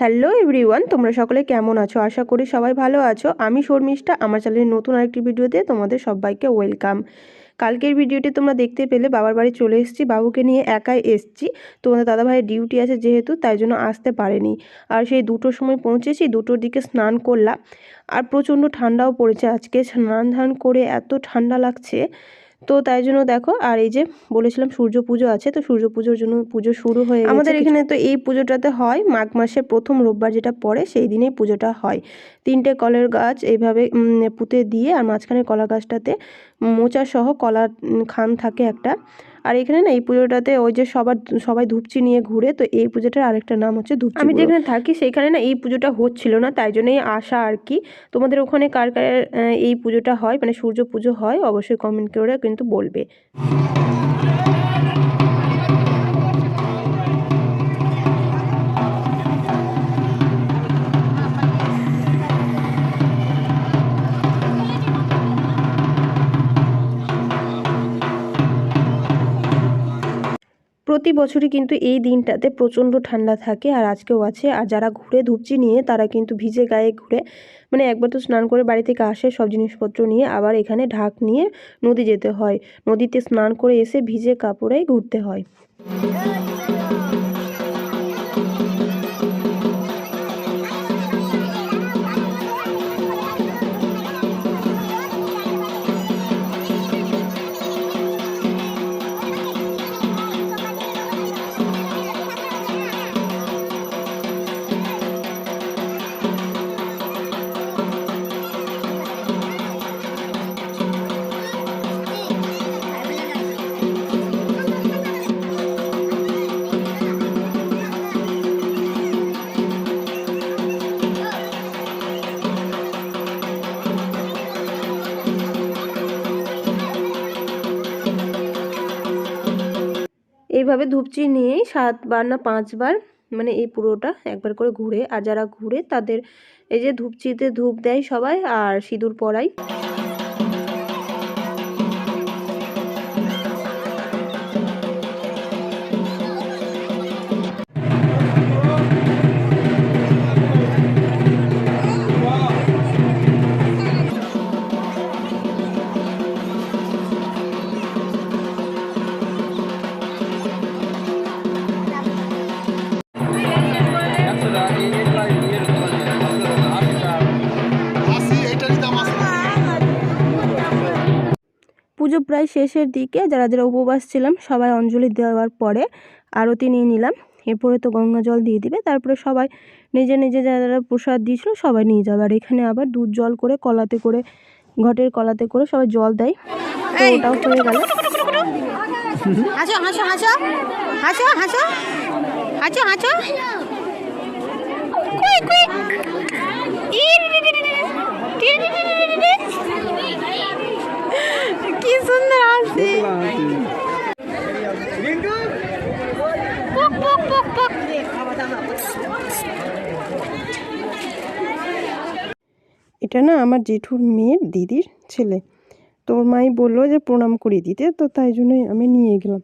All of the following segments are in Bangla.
হ্যালো এভরিওয়ান তোমরা সকলে কেমন আছো? আশা করি সবাই ভালো আছো। আমি শর্মিষ্ঠা, আমার চ্যানেলের নতুন আরেকটি ভিডিওতে তোমাদের সবাইকে ওয়েলকাম। কালকের ভিডিওটি তোমরা দেখতে পেলে, বাবার বাড়ি চলে এসেছি, বাবুকে নিয়ে একাই এসেছি। তোমাদের দাদাভাইয়ের ডিউটি আছে যেহেতু, তাই জন্য আসতে পারেনি। আর সেই দুটোর সময় পৌঁছেছি, দুটোর দিকে স্নান করলাম। আর প্রচণ্ড ঠান্ডাও পড়েছে। আজকে স্নান ধান করে এত ঠান্ডা লাগছে তো তাই জন্য দেখো আর এই যে বলেছিলাম সূর্য পুজো আছে তো সূর্য পুজোর জন্য পুজো শুরু হয়ে। আমাদের এখানে তো এই পুজোটাতে হয় মাঘ মাসের প্রথম রোববার যেটা পড়ে সেই দিনেই পুজোটা হয় তিনটে কলের গাছ এইভাবে পুঁতে দিয়ে আর মাঝখানে কলা গাছটাতে মোচা সহ কলা খান থাকে একটা আর এখানে না এই পুজোটাতে ওই যে সবার সবাই ধূপচি নিয়ে ঘুরে তো এই পুজোটার আরেকটা নাম হচ্ছে ধূপচি আমি যেখানে থাকি সেইখানে না এই পুজোটা হচ্ছিল না তাই জন্যই আসা আর কি। তোমাদের ওখানে কার কার এই পুজোটা হয়? মানে সূর্য পুজো হয়? অবশ্যই কমেন্ট করে কিন্তু বলবে। প্রতি বছরই কিন্তু এই দিনটাতে প্রচণ্ড ঠান্ডা থাকে আর আজকেও আছে। আর যারা ঘুরে ধুপচি নিয়ে তারা কিন্তু ভিজে গায়ে ঘুরে মানে একবার তো স্নান করে বাড়ি থেকে আসে সব জিনিসপত্র নিয়ে, আবার এখানে ঢাক নিয়ে নদী যেতে হয়। নদীতে স্নান করে এসে ভিজে কাপড়ে ঘুরতে হয়। এইভাবে ধূপচি নিয়েই সাতবার না পাঁচবার মানে এই পুরোটা একবার করে ঘুরে, আর যারা ঘুরে তাদের এই যে ধূপচিতে ধূপ দেয় সবাই আর সিঁদুর পরায়। পুজো প্রায় শেষের দিকে যারা যারা উপবাস ছিলাম সবাই অঞ্জলি দেওয়ার পরে আরতি নিয়ে নিলাম। এরপরে তো গঙ্গা জল দিয়ে দিবে তারপরে সবাই নিজে নিজে যারা যারা প্রসাদ দিয়েছিল সবাই নিয়ে যাবে। আর এখানে আবার দুধ জল করে কলাতে করে ঘটের কলাতে করে সবাই জল দেয়। তো ওটাও হয়ে গেল। হাঁচো হাঁচো হাঁচো হাঁচো হাঁচো হাঁচো হাঁচো এটা না আমার জেঠুর মেয়ের দিদির ছেলে। তোর মাই বলল যে প্রণাম করিয়ে দিতে, তো তাই জন্যই আমি নিয়ে গেলাম।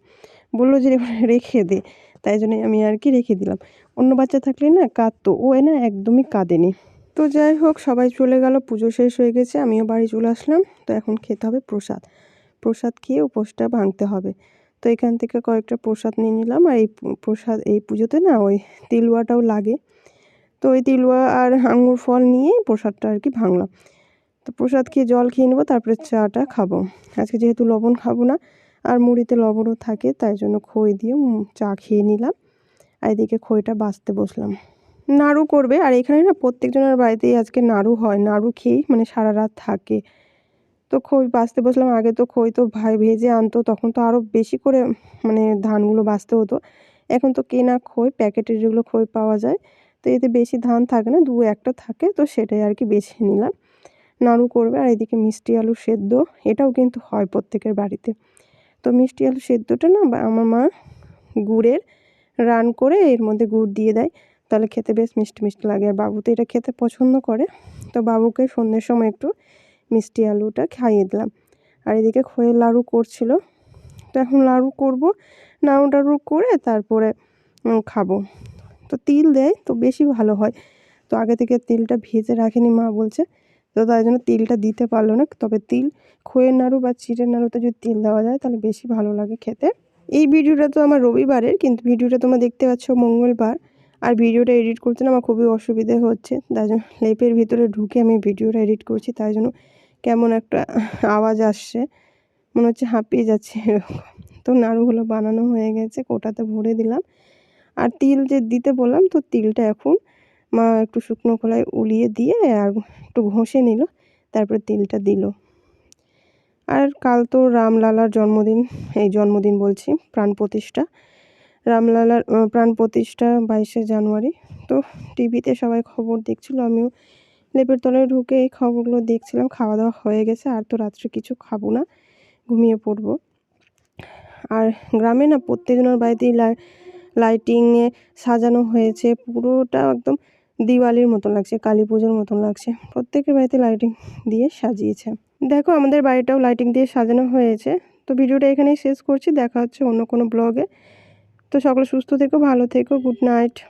বলল যে রেখে দে, তাই জন্যই আমি আর কি রেখে দিলাম। অন্য বাচ্চা থাকলে না কাঁদতো ও এ না একদমই কাঁদেনি। তো যাই হোক, সবাই চলে গেল, পুজো শেষ হয়ে গেছে, আমিও বাড়ি চলে আসলাম। তো এখন খেতে হবে প্রসাদ। প্রসাদ খেয়ে উপোসটা ভাঙতে হবে। তো এখান থেকে কয়েকটা প্রসাদ নিয়ে নিলাম। আর এই প্রসাদ, এই পুজোতে না ওই তিলুয়াটাও লাগে। তো ওই তিলুয়া আর আঙুর ফল নিয়ে প্রসাদটা আর কি ভাঙলাম। তো প্রসাদ খেয়ে জল খেয়ে নেব, তারপরে চাটা খাব। আজকে যেহেতু লবণ খাব না, আর মুড়িতে লবণও থাকে, তাই জন্য খই দিয়ে চা খেয়ে নিলাম। আর এদিকে খইটা বাঁচতে বসলাম। নাড়ু করবে। আর এখানে না প্রত্যেকজনের বাড়িতেই আজকে নাড়ু হয়। নাড়ু খেয়েই মানে সারা রাত থাকে। তো খই বাছতে বসলাম। আগে তো খই তো ভাই ভেজে আনতো, তখন তো আরও বেশি করে মানে ধানগুলো বাছতে হতো। এখন তো কেনা খই, প্যাকেটের যেগুলো খই পাওয়া যায়, তো এতে বেশি ধান থাকে না দু একটা থাকে, তো সেটাই আর কি বেছে নিলাম। নাড়ু করবে, আর এদিকে মিষ্টি আলু সেদ্ধ, এটাও কিন্তু হয় প্রত্যেকের বাড়িতে। তো মিষ্টি আলু সেদ্ধটা না আমার মা গুড়ের রান করে এর মধ্যে গুড় দিয়ে দেয়। তাহলে খেতে বেশ মিষ্টি মিষ্টি লাগে, আর বাবু তো এটা খেতে পছন্দ করে। তো বাবুকে সন্ধ্যের সময় একটু মিষ্টি আলুটা খাইয়ে দিলাম। আর এদিকে খোয়ের লাড়ু করছিল। তো এখন লাড়ু করব, নাড়ু টাড়ু করে তারপরে খাব। তো তিল দেয়, তো বেশি ভালো হয়। তো আগে থেকে তিলটা ভেজে রাখেনি, মা বলছে। তো তাই জন্য তিলটা দিতে পারল না। তবে তিল, খোয়ের নাড়ু বা চিড়ের নাড়ুতে যদি তিল দেওয়া যায়, তাহলে বেশি ভালো লাগে খেতে। এই ভিডিওটা তো আমার রবিবারের, কিন্তু ভিডিওটা তোমরা দেখতে পাচ্ছ মঙ্গলবার। আর ভিডিওটা এডিট করতে না আমার খুবই অসুবিধে হচ্ছে। তাই জন্য লেপের ভিতরে ঢুকে আমি ভিডিওটা এডিট করছি। তাই জন্য কেমন একটা আওয়াজ আসছে। মনে হচ্ছে হাঁপিয়ে যাচ্ছে এরকম। তো নাড়ুগুলো বানানো হয়ে গেছে, কোটাতে ভরে দিলাম। আর তিল যে দিতে বললাম, তো তিলটা এখন মা একটু শুকনো খোলায় উলিয়ে দিয়ে আর একটু ঘষে নিল, তারপরে তিলটা দিল। আর কাল তো রামলালার জন্মদিন, এই জন্মদিন বলছি, প্রাণ প্রতিষ্ঠা। রামলালার প্রাণ প্রতিষ্ঠা বাইশে জানুয়ারি। তো টিভিতে সবাই খবর দেখছিল, আমিও লেপের তলায় ঢুকে এই খবরগুলো দেখছিলাম খাওয়া দাওয়া হয়ে গেছে, আর তো রাত্রে কিছু খাব না, ঘুমিয়ে পড়ব। আর গ্রামে না প্রত্যেকজনের বাড়িতেই লাই- লাইটিংয়ে সাজানো হয়েছে, পুরোটা একদম দিওয়ালির মতন লাগছে, কালী পুজোর মতন লাগছে, প্রত্যেকের বাড়িতে লাইটিং দিয়ে সাজিয়েছে। দেখো, আমাদের বাড়িটাও লাইটিং দিয়ে সাজানো হয়েছে, তো ভিডিওটা এখানেই শেষ করছি, দেখা হচ্ছে অন্য কোনো ব্লগে তো সকলে সুস্থ থেকো, ভালো থেকো গুড নাইট